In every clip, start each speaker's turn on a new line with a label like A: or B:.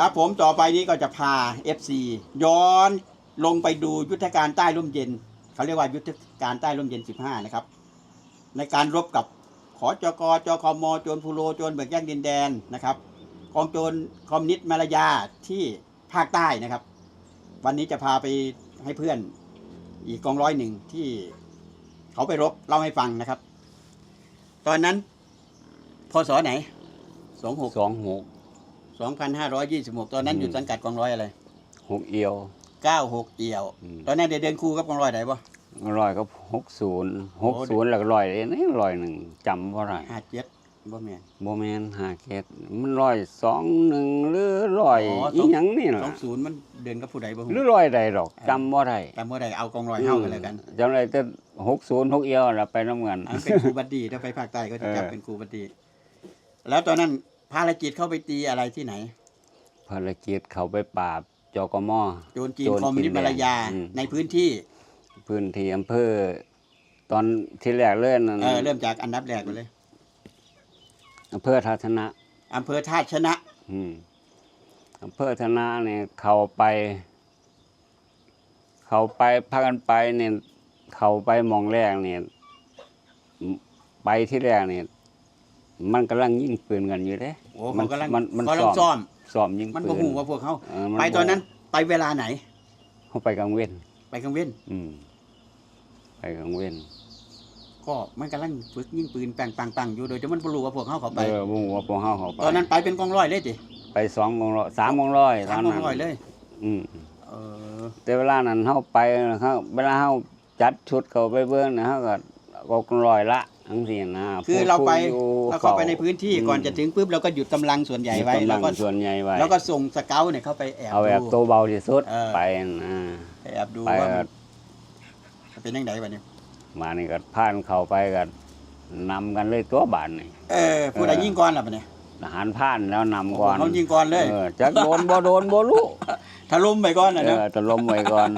A: ครับผมต่อไปนี้ก็จะพา FC ย้อนลงไปดูยุทธการใต้ร่มเย็น เขาเรียกว่ายุทธการใต้ร่มเย็น 15 นะครับ ในการรบกับขอจกจคมโจรพูโรโจรเบิกแยกดินแดนนะครับกองโจรคอมนิสต์มาลายาที่ภาคใต้นะครับ วันนี้จะพาไปให้เพื่อนอีกกองร้อยหนึ่งที่เขาไปรบเล่าให้ฟังนะครับ ตอนนั้นพศไหนสองหก
B: สองหก
A: 2,526 ตอนนั้น
B: อืม
A: อยู่สังกัดกองร้อยอะไร
B: หกเอียว
A: 96 เอี่ยว
B: อืม
A: ตอนนั้นเดเดินคู่กับกองร้อยไหนบ่
B: ร้อยก็หกศูนย์หกศูนย์แล้วก็ร้อยเลยนี่ร้อยหนึ่งจำว่าไร
A: ห้าเจ็ดบ่แม่น
B: โมแมนหาเกตมันร้อยสองหนึ่งหรือร้อย
A: อ๋อส
B: อี
A: อง
B: หยังนี่
A: ส
B: ล่ะ
A: องศูนย์มันเดินกับผู้ใดบ่
B: ห
A: ฮู้
B: รือร้อยใดหรอกจำว่าไร
A: แต่เมื่อใดเอากองร้อยเฮากันแล้วกัน
B: จำไรแต่หกศูนย์หกเอียวแล้วไปน้ำเงิน
A: อันเป็นครูบัดดีถ้าไปภาคใต้ก็จะจับ
B: เออ
A: เป็นครูบัดดีแล้วตอนนั้น ภารกิจเข้าไปตีอะไรที่ไหน
B: ภารกิจเขาไปปราบจกม
A: โจรจีน
B: โจร
A: คอมมิวนิสต์
B: จีนแดง
A: มาลายา
B: อืม
A: ในพื้นที่
B: พื้นที่อำเภอ ตอนที่แรกเล่นนั่น
A: เออเริ่มจากอันดับแรกไปเลย
B: อำเภอทัศนะ
A: อำเภอท่าชนะ
B: อืมอำเภอธนาเนี่ยเขาไป เขาไปพากันไปเนี่ย เขาไปหมองแรกเนี่ยมไปที่แรกเนี่ย มันกำลังยิงปืนกันอยู่เด้
A: โอ้เขากำลัง
B: มันมัน
A: กำลังซ้อม
B: ซ้อมยิง
A: มัน
B: ปื
A: บ่
B: น
A: ฮู้ว่าพวกเขา
B: เมั
A: ไปตอนนั้น ไปเวลาไหน
B: เขาไปกลางเว้น
A: ไปกลางเว้น
B: อืม ไปกลางเว้น
A: ก็มันกำลังฝึกยิงปืนแปงปังปังอยู่โดยที่มันบ่รู้ว่าพวกเขาเขาไป
B: เออบุ้งว่าพวกเขาเขาไป
A: ตอนนั้นไปเป็นกองร้อยเลยจิ
B: ไปสองโมงร้อยสามโมงร้อย
A: สาม
B: ต
A: ก
B: น
A: อง
B: นั้น
A: ร้อยเลย
B: อืม
A: เออ
B: แต่เวลานั้นเขาไปเขาเวลาเขาจัดชุดเขาไปเบื้องนะเขาก็ก็ลอยละ ทั้งสี่นะ
A: คือเราไป
B: ผู้อยู่
A: เราเข้าไปในพื้นที่
B: อืม
A: ก่อนจะถึงปุ๊บเราก็หยุดกำลังส่วนใหญ่ไว้
B: มี
A: แล้ว
B: กำ
A: ก็
B: งส่วนใหญ่ไว้
A: แล้วก็ส่งสเกลเนี่ยเข้าไปแอบ
B: เอาแบบ
A: ดู
B: ตัวเบาที่สุด
A: เออ
B: ไปนะ
A: ไปแอบดู
B: ไป
A: ว่า
B: ก็
A: มันเป็นยังไงวะเนี่ย
B: มานี่ก็ผ่านเข้าไปก็นำกันเลยตัวบานนี่
A: เออผู้ใดยิงก่อนล่ะปะเนี่ย
B: ทหารผ่านแล้วนำก่อน
A: เขายิงก่อนเลย
B: เออจักโดนบ่โดนบ่รู้
A: ถล่มไปก่อนนะ
B: เอ
A: เนาะ
B: อจะล้มไว้ก่อน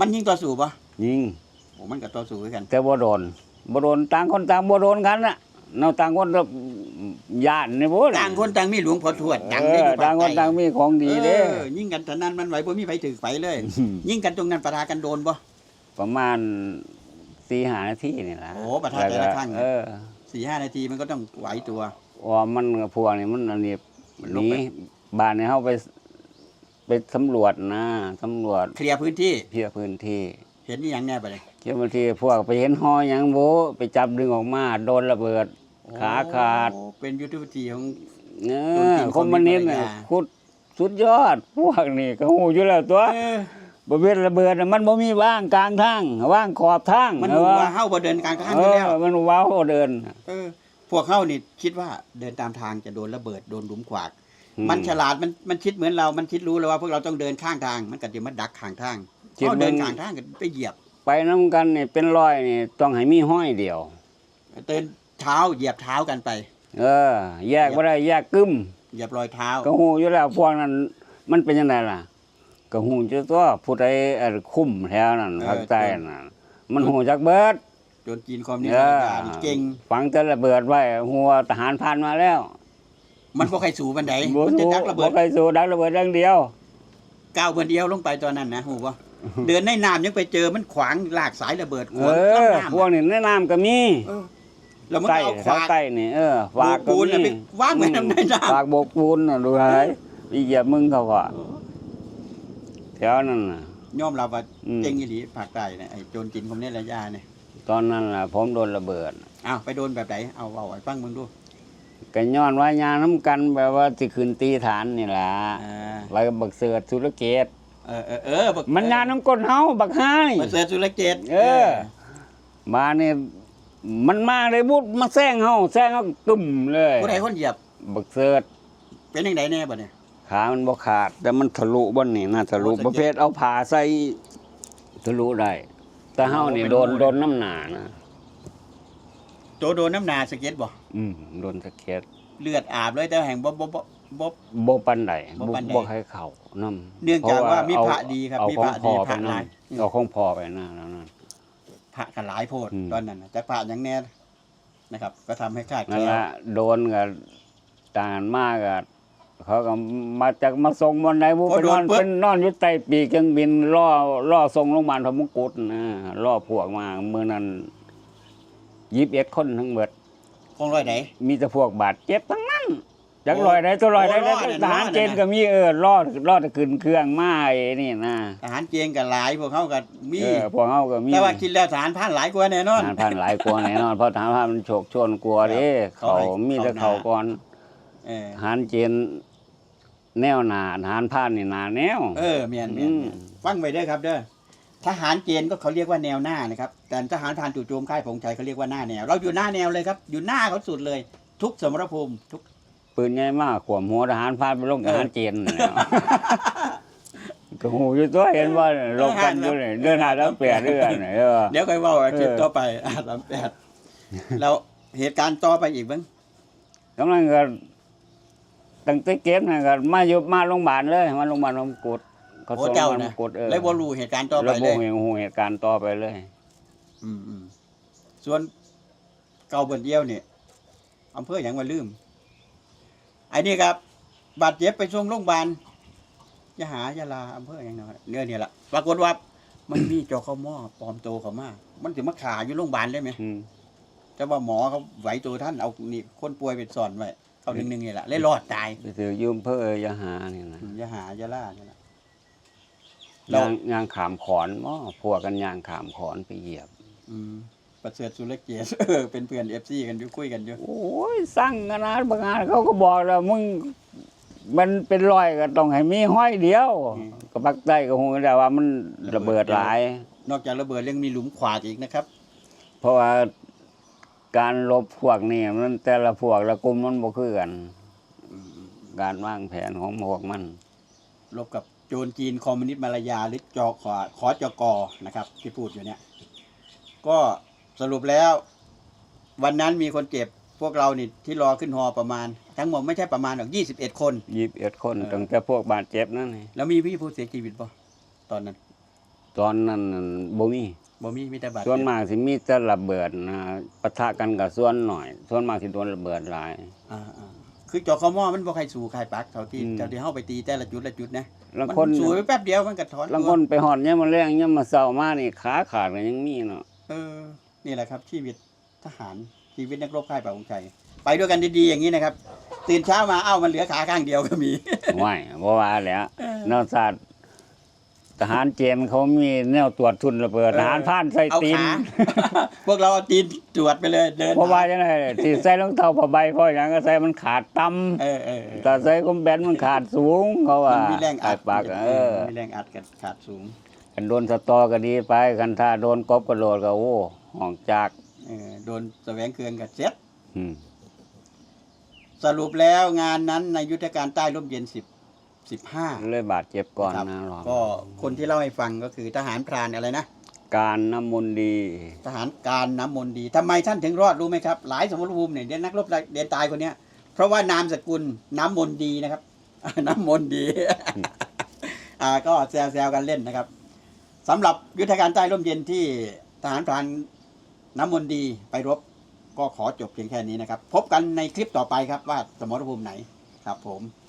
A: มันยิงต่อสู้ปะ
B: ยิง
A: โอ้มันก็ต่อสู้ด้วยกัน
B: แต่บ่โดน บ่โดนต่างคนต่างบ่โดนกันน่ะเนาะต่างคนก็ย่านนี่บ่
A: ต่างคนต่างมีหลวงพ่อทวดดัง
B: เอ
A: ได้
B: อ
A: อยู่
B: ต่างคนต่างมีของดีเด้
A: เออยิงกันเท่านั้นมันไหวบ่มีไฟถือไฟเลย ยิงกันตรงนั้นปะทะกันโดนปะ
B: ประมาณสี่หานาทีนี่แหละ
A: โอ้ประทับใจละครั้ง
B: เออ
A: สี่ห้านาทีมันก็ต้องไหวตัว
B: ว่ามันพวกนี้มันอันนี้
A: ล
B: ห
A: ง
B: นี
A: ไป
B: บ้านนี้เขาไปไปสำรวจนะสำรวจ
A: เคลียร์พื้นที่
B: เพียพื้นที่
A: เห็นนี่ยังแน่ปะเนี่ย
B: เจ้าหน้าที่พวกไปเห็นหอหยังโบไปจับดึงออกมาโดนระเบิด ขาขาด
A: โอ้เป็นยุทธวิธีของ
B: เอ
A: โดน
B: อ
A: กิน
B: คอมมิวนิสต์
A: คนมี
B: เนี่ย
A: ปัญญา
B: คุดสุดยอด พวกนี้ก็หูอยู่แล้วตัว
A: เออ
B: บริเวณระเบิดน่ะมันบ่มีว่างกลางทางว่างขอบทาง
A: มัน
B: เอ
A: รู้
B: อ
A: ว่าเฮ้าบ่เดินกลางทาง
B: เอ
A: อยู่
B: อ
A: แล้ว
B: มันว้าวเดิน
A: เออพวกเฮ้านี่คิดว่าเดินตามทางจะโดนระเบิดโดนหลุมขวาก
B: อื
A: มันฉลาดมันมันคิดเหมือนเรา มันคิดรู้เลยว่าพวกเราต้องเดินข้างทาง มันก็จะมาดักข้างทาง
B: คิด
A: เขาเดิน
B: มึง
A: ข้างทางก็ไปเหยียบ
B: ไปน้ำกันนี่เป็นร้อยนี่ต้องให้มีห้อยเดียว
A: เดินเท้าเหยียบเท้ากันไป
B: เออ แยกไม่ได้แยกกึ้ม
A: เหยียบรอยเท้า
B: ก็หูอยู่แล้วพวกนั้นมันเป็นยังไงล่ะก็หูจะตัวผู้ใดเอ่อคุ้มแถวนั้น
A: เออ
B: ภาคใต้น่ะมันหูจักเบิด
A: จนจีนคอมมิวนิส
B: เอ
A: ต์
B: อ
A: นี่เก่ง
B: ฝังแต่ระเบิดไว้หัวทหารผ่านมาแล้ว
A: มันพวกใครสูบันได
B: บ่
A: มันจะ
B: สู้
A: ดักระเบิ
B: บ่
A: ด
B: เคยสู้ดักระเบิดอย่างเดียว
A: ก้าวเบนเดียวลงไปตอนนั้นนะหูป่ะ เดินในน้ำยังไปเจอมันขวางลากสายระเบิดข
B: เอ
A: วาง
B: อ
A: น้ำ
B: พวกนี้แนะนำก็มี
A: เออแล้วมันก็
B: ใต้
A: เอาข
B: ทาง
A: วาง
B: ใต้นี่เออฝาก
A: โบกปูนน่ะไปวางไว้ทำไมน้ำ
B: ฝากโบกปูนน่ะดูให้อีเหยียบมึงเขาว่าแถวนั้นน่ะ
A: ยอมรับว่า
B: อืม
A: เก่งอีหลีภาคใต้เนี่ยไอ้โจรจีนคอมมิวนิสต์ระยะเนี่ย
B: ตอนนั้นน่ะ ผมโดนระเบิด
A: อ้าวไปโดนแบบไหนเอาเอาไว้ฟังมึงดู
B: ก็ย้อนว่ายางน้ำกันแบบว่าสิขึ้นตีฐานนี่ล่ะ
A: อ่า
B: แล้วก็บักเสือธุรเกต
A: เออเออเออบัก
B: มันยางน้ำก้นเฮาบักไห้
A: มันเสือสุรเกต
B: เออ มาเนี่ยมันมาเลยบุดมาแซงเฮาแซงเฮาตุ่มเลย
A: ผู้ใดคนเหยียบ
B: บักเสือ
A: เป็นยังไงแน่บ่เนี่ย
B: ขามันบ่ขาด แต่มันทะลุบ่นี่น่าทะลุ
A: โอ้สะเก็ด
B: ประเภทเอาผ่าใส่ทะลุได้แต่เฮานี่
A: โอ้
B: โด
A: เป็น
B: น
A: รูเลย
B: โดนน้ำหนานะ
A: โจโดนน้ำหนาสเก็ตบ่
B: อืมโดนสะเก็ด
A: เลือดอาบเลยแต่แห่งบ๊อบ บ๊อบบ๊อบบ๊อบ
B: บ่ปันใด
A: บ่ปานใด
B: บ่ให้เข้าน้ำ
A: เนื่องจากว่ามี
B: เอ
A: พระดีครับ
B: เอา
A: มี
B: ขอ
A: พ
B: ง
A: ระ
B: พ
A: ดี
B: อ
A: พ
B: ไประ
A: หลาย
B: นั่นเอาของพอไปนั่นแล้วนั่น
A: พระกันหลายโพด
B: อืม
A: ตอนนั้นน่ะจากพระอย่างแน่นะครับ ก็ทำให้คลาดแค
B: นั่น
A: ลว
B: ละโดนกับต่างกันมากกับเขาก็มาจากมาส่งวันไหนบุ
A: พอ
B: ไป
A: โด
B: นอนน
A: ปุ๊บ
B: เป็นนอนอยู่ใต้ปีกเครื่องบินล่อล่อส่งโรงพยาบาลพระมงกุฎนะล่อพวกมาเมื่อนั้นยิบเอ็ดคนทั้งหมด
A: คงร้อยไหน
B: มีแต่พวกบาดเจ็บทั้งนั้น จักลอยได้ตัวลอยได้
A: โอ้รอดเนี่ย
B: ทหาร
A: รอดเนี่ย
B: เกณฑ์ก็มีเออรอดรอดขึ้นเครื่องมาไอ้นี่นะ
A: ทหารเกณฑ์กับหลายพวกเขากับมี
B: เออพวกเขาก็มี
A: แต่ว่าคิดแล้วทหารผ่านหลายกว่าแน่นอน
B: ทหารพันหลายกลัวแน่นอนเพราะทหารพันมันโฉกชนกลัวเด้
A: เขา
B: เขา
A: ให้
B: มีแต่
A: เขา
B: เขา
A: หน้า
B: ก่อน
A: เออ
B: ทหารเกณฑ์แนวหนาทหารผ่านนี่หนาแนว
A: เออเมียนเมียน
B: อืม
A: ฟังไว้เด้อครับเด้อทหารเกณฑ์ก็เขาเรียกว่าแนวหน้านะครับ แต่ทหารผ่านจู่โจมค่ายผงชัยเขาเรียกว่าหน้าแนว เราอยู่หน้าแนวเลยครับ อยู่หน้าเขาสุดเลย ทุกสมรภูมิทุก
B: ปืนใหญ่มากขวมหัวทหารผ่านไปลง
A: เออ
B: ทหารเกณฑ์นั่นแหล้วก็หูอยู่ตัวเห็นว่าลงกันอยู่นี่เดินหาแล้วเปลี่ยนเรื่องนี่เออ
A: เดี๋ยวค่อยเว่าคลิป
B: เออ
A: ต่อไปอ่าสามแปดแล้วเหตุการณ์ต่อไปอีกบ้าง
B: กำลังก็ตั้งแต่เกมนะก็มาอยู่มาโรงพยาบาลเลยมาโรงพยาบาลมงกุฎเขา
A: โอ้
B: ส่ง
A: เจ้า
B: มา
A: นะ
B: มงกุฎเออ
A: เลยบ่รู้เหตุการณ์ต่อไป
B: ระ
A: เล
B: บบ
A: ย
B: เหตุหูเหตุการณ์ต่อไปเลย
A: อืมอืมส่วนเก่าเบิ่นเดียวเนี่ยอำเภออย่างว่าลืม ไอ้นี่ครับบาดเจ็บไปส่งโรงพยาบาลยะหายาลาอำเภออย่างนั้นเนื้อเนี่ยแหละปรากฏว่ามันมีจอเขาหม้อปลอมตัวเขามามันถึงมาขาอยู่โรงพยาบาลได้ไหม
B: อืม
A: แต่ว่าหมอเขาไหวตัวท่านเอานี่คนป่วยไปซ่อนไว้เขาหนึ่งหนึ่งนี่แหละเลยรอดตาย
B: ไปถือยืมเพื่อยาหานี่นะ
A: อืมยะหายาลาเนี่ยแหละเรา
B: ยางยางขามขอนม้อพวกกันยางขามขอนไปเหยียบ
A: อืม ประเสริฐสุรเกียรติเออเป็นเพื่อนเอฟซีกันอยู่คุยกันอยู่
B: โอ้ยสั่งกันนะบางงานเขาก็บอกแล้วมึง มันเป็นรอยก็ต้องให้มีห้อยเดียวก็ปักใต้ก็คงแต่ว่ามันระเบิดหลาย
A: นอกจากระเบิดเรื่องมีหลุมขวากอีกนะครับ
B: เพราะว่าการลบพวกนี่มันแต่ละพวกละกลุ่มมันบ่คือกันการวางแผนของพวกมัน
A: ลบกับโจรจีนคอมมิวนิสต์มาลายาหรือจอขอขอจกนะครับ ที่พูดอยู่เนี่ยก็ สรุปแล้ว วันนั้นมีคนเจ็บพวกเรานี่ที่รอขึ้นฮอประมาณ ทั้งหมดไม่ใช่ประมาณหรอกยี่สิบเอ็ดคน
B: ยีบเอ็ดคน
A: เออ
B: ตั้งแต่พวกบาดเจ็บนั่นนี่
A: แล้วมีพี่ผู้เสียชีวิตปะตอนนั้น
B: ตอนนั้นน่ะบ่มี
A: บ่มีมีแต่บาดเจ็บ
B: ส่วนมากสิมีแต่ระเบิดนะปะทะกันกับส่วนหน่อย ส่วนมากสิโดนระเบิดหลาย
A: อ่าอ่าคือจอคอมอมันบ่ใครสู่ใครปักเท่าที่
B: อืม
A: เท่าที่เฮาไปตีแต่ละจุดละจุดนะ
B: แล้ว
A: มัน
B: คน
A: สู่ไปแป๊บเดียวมันก็ถอน
B: บาง
A: ตัว
B: คนไปหอดเนี่ยามมาแรงเนี่ยามมาเศร้ามานี่ขาขาดก็ยังมีเนาะ
A: เออ นี่แหละครับชีวิตทหารชีวิตนักรบค่ายป่าของชัยไปด้วยกันดีๆอย่างนี้นะครับ ตื่นเช้ามาเอ้ามันเหลือขาข้างเดียวก็มี
B: ไม่บ่ว่าแหล้วนอกจากทหารเกณฑ์เขามีแนวตรวจทุนระเบิด
A: เออ
B: ทหารผ่านใส่
A: เอา
B: ตีน
A: ขาพวกเราเอาตีนตรวจไปเลยเดิน
B: เพราะว่าจังไดที่ใส่รองเท้าผ้าใบเพราะอย่างก็ใส่มันขาดต่ำ
A: เออเออเออ
B: แต่ใส่คอมแบนมันขาดสูงเขาว่า
A: มันมีแรงอัด
B: ไปากเออ
A: มีแรงอัดกันขาดสูง
B: กันโดนสตอก็ดีไปกันถ้าโดนกบกระโดดก็โอ้ ห้องจาก
A: เออโดนแสวงเครืองกับเซ็ต
B: อืม
A: สรุปแล้วงานนั้นในยุทธการใต้ร่มเย็นสิบสิบห้า
B: เลยบาดเจ็บก่อน
A: ครับ
B: นะรอง
A: ก็คนที่เล่าให้ฟังก็คือทหารพรานอะไรนะ
B: การน้ำมนต์ดี
A: ทหารการน้ำมนต์ดีทำไมท่านถึงรอดรู้ไหมครับ หลายสมรภูมิเนี่ยเด่นนักรบเด่นตายคนเนี้ย เพราะว่านามสกุลน้ำมนต์ดีนะครับ น้ำมนต์ดี อ่าก็แซวๆกันเล่นนะครับสำหรับยุทธการใต้ร่มเย็นที่ทหารพราน น้ำมนต์ดีไปรบก็ขอจบเพียงแค่นี้นะครับ พบกันในคลิปต่อไปครับว่าสมรภูมิไหนครับผม